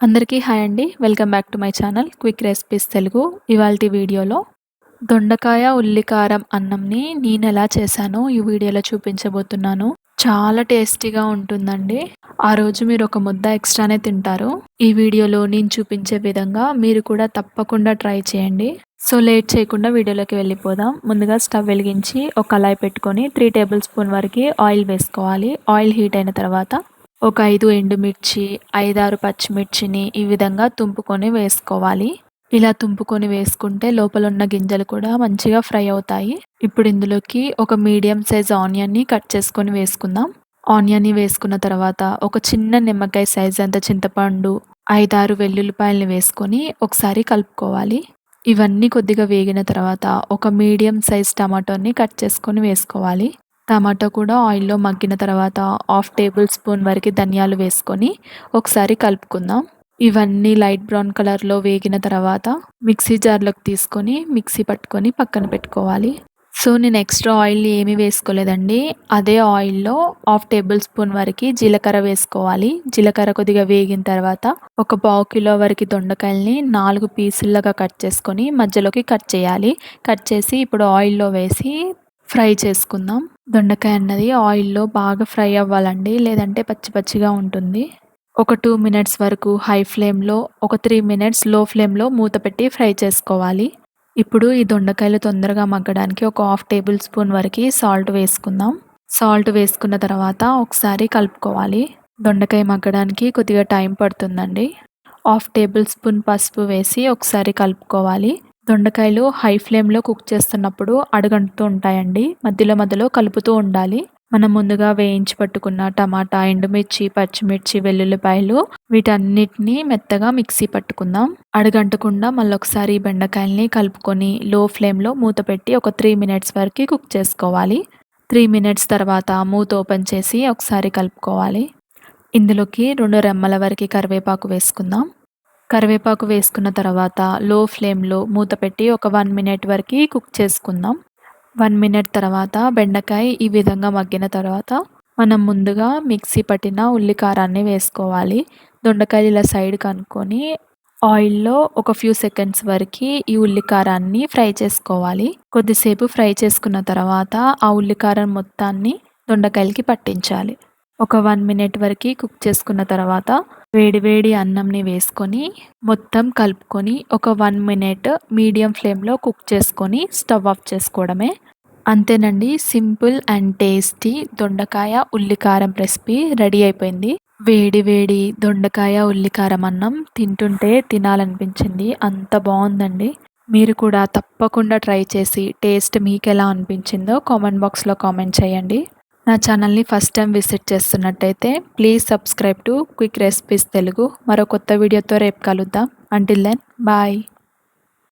అందరికీ హాయ్ అండి. Welcome back to my channel quick recipes Telugu. ఇవాళ వీడియోలో దొండకాయ ఉల్లికారం అన్నంని నేను ఎలా చేశానో ఈ వీడియోలో చూపించబోతున్నాను. చాలా టేస్టీగా ఉంటుందండి. ఆ రోజు మీరు ఒక ముద్ద ఎక్స్ట్రానే తింటారు. ఈ వీడియోలో నేను చూపించే విధంగా మీరు కూడా తప్పకుండా ట్రై చేయండి. సో లేట్ చేయకుండా వీడియోలోకి వెళ్ళిపోదాం. ముందుగా స్టవ్ వెలిగించి ఒక కళాయి పెట్టుకొని త్రీ టేబుల్ స్పూన్ వరకు ఆయిల్ వేసుకోవాలి. ఆయిల్ హీట్ అయిన తర్వాత ఒక ఐదు ఎండుమిర్చి ఐదారు పచ్చిమిర్చిని ఈ విధంగా తుంపుకొని వేసుకోవాలి. ఇలా తుంపుకొని వేసుకుంటే లోపల ఉన్న గింజలు కూడా మంచిగా ఫ్రై అవుతాయి. ఇప్పుడు ఇందులోకి ఒక మీడియం సైజ్ ఆనియన్ని కట్ చేసుకొని వేసుకుందాం. ఆనియన్ని వేసుకున్న తర్వాత ఒక చిన్న నిమ్మకాయ సైజ్ అంత చింతపండు ఐదారు వెల్లుల్లిపాయలని వేసుకొని ఒకసారి కలుపుకోవాలి. ఇవన్నీ కొద్దిగా వేగిన తర్వాత ఒక మీడియం సైజ్ టమాటోని కట్ చేసుకొని వేసుకోవాలి. టమాటో కూడా ఆయిల్లో మగ్గిన తర్వాత హాఫ్ టేబుల్ స్పూన్ వరకు ధనియాలు వేసుకొని ఒకసారి కలుపుకుందాం. ఇవన్నీ లైట్ బ్రౌన్ కలర్లో వేగిన తర్వాత మిక్సీ జార్లోకి తీసుకొని మిక్సీ పట్టుకొని పక్కన పెట్టుకోవాలి. సో నేను ఎక్స్ట్రా ఆయిల్ ఏమీ వేసుకోలేదండి. అదే ఆయిల్లో హాఫ్ టేబుల్ స్పూన్ వరకు జీలకర్ర వేసుకోవాలి. జీలకర్ర కొద్దిగా వేగిన తర్వాత ఒక పావు కిలో వరకు దొండకాయల్ని నాలుగు పీసులుగా కట్ చేసుకొని మధ్యలోకి కట్ చేయాలి. కట్ చేసి ఇప్పుడు ఆయిల్లో వేసి ఫ్రై చేసుకుందాం. దొండకాయ అన్నది ఆయిల్లో బాగా ఫ్రై అవ్వాలండి. లేదంటే పచ్చి పచ్చిగా ఉంటుంది. ఒక టూ మినిట్స్ వరకు హై ఫ్లేమ్లో ఒక త్రీ మినిట్స్లో ఫ్లేమ్లో మూత పెట్టి ఫ్రై చేసుకోవాలి. ఇప్పుడు ఈ దొండకాయలు తొందరగా మగ్గడానికి ఒక హాఫ్ టేబుల్ స్పూన్ వరకు సాల్ట్ వేసుకుందాం. సాల్ట్ వేసుకున్న తర్వాత ఒకసారి కలుపుకోవాలి. దొండకాయ మగ్గడానికి కొద్దిగా టైం పడుతుందండి. హాఫ్ టేబుల్ స్పూన్ పసుపు వేసి ఒకసారి కలుపుకోవాలి. దొండకాయలు హై ఫ్లేమ్లో కుక్ చేస్తున్నప్పుడు అడుగంటుతూ ఉంటాయండి. మధ్యలో మధ్యలో కలుపుతూ ఉండాలి. మనం ముందుగా వేయించి పట్టుకున్న టమాటా ఎండుమిర్చి పచ్చిమిర్చి వెల్లుల్లిపాయలు వీటన్నిటిని మెత్తగా మిక్సీ పట్టుకుందాం. అడగంటకుండా మళ్ళొకసారి బెండకాయల్ని కలుపుకొని లో ఫ్లేమ్లో మూత పెట్టి ఒక త్రీ మినిట్స్ వరకు కుక్ చేసుకోవాలి. త్రీ మినిట్స్ తర్వాత మూత ఓపెన్ చేసి ఒకసారి కలుపుకోవాలి. ఇందులోకి రెండు రెమ్మల వరకు కరివేపాకు వేసుకుందాం. కరివేపాకు వేసుకున్న తర్వాత లో ఫ్లేమ్లో మూత పెట్టి ఒక వన్ మినిట్ వరకు కుక్ చేసుకుందాం. వన్ మినిట్ తర్వాత బెండకాయ ఈ విధంగా మగ్గిన తర్వాత మనం ముందుగా మిక్సీ పట్టిన ఉల్లికారాన్ని వేసుకోవాలి. దొండకాయలు ఇలా సైడ్ కనుక్కొని ఆయిల్లో ఒక ఫ్యూ సెకండ్స్ వరకు ఈ ఉల్లికారాన్ని ఫ్రై చేసుకోవాలి. కొద్దిసేపు ఫ్రై చేసుకున్న తర్వాత ఆ ఉల్లికారం మొత్తాన్ని దొండకాయలకి పట్టించాలి. ఒక వన్ మినిట్ వరకు కుక్ చేసుకున్న తర్వాత వేడివేడి అన్నంని వేసుకొని మొత్తం కలుపుకొని ఒక వన్ మినిట్ మీడియం ఫ్లేమ్లో కుక్ చేసుకొని స్టవ్ ఆఫ్ చేసుకోవడమే. అంతేనండి సింపుల్ అండ్ టేస్టీ దొండకాయ ఉల్లికారం రెసిపీ రెడీ అయిపోయింది. వేడి వేడి దొండకాయ ఉల్లికారం అన్నం తింటుంటే తినాలనిపించింది. అంత బాగుందండి. మీరు కూడా తప్పకుండా ట్రై చేసి టేస్ట్ మీకు ఎలా అనిపించిందో కామెంట్ బాక్స్లో కామెంట్ చేయండి. నా ఛానల్ని first time visit చేస్తున్నట్టయితే please subscribe to quick recipes Telugu. మరో కొత్త వీడియోతో రేపు కలుద్దాం. Until then bye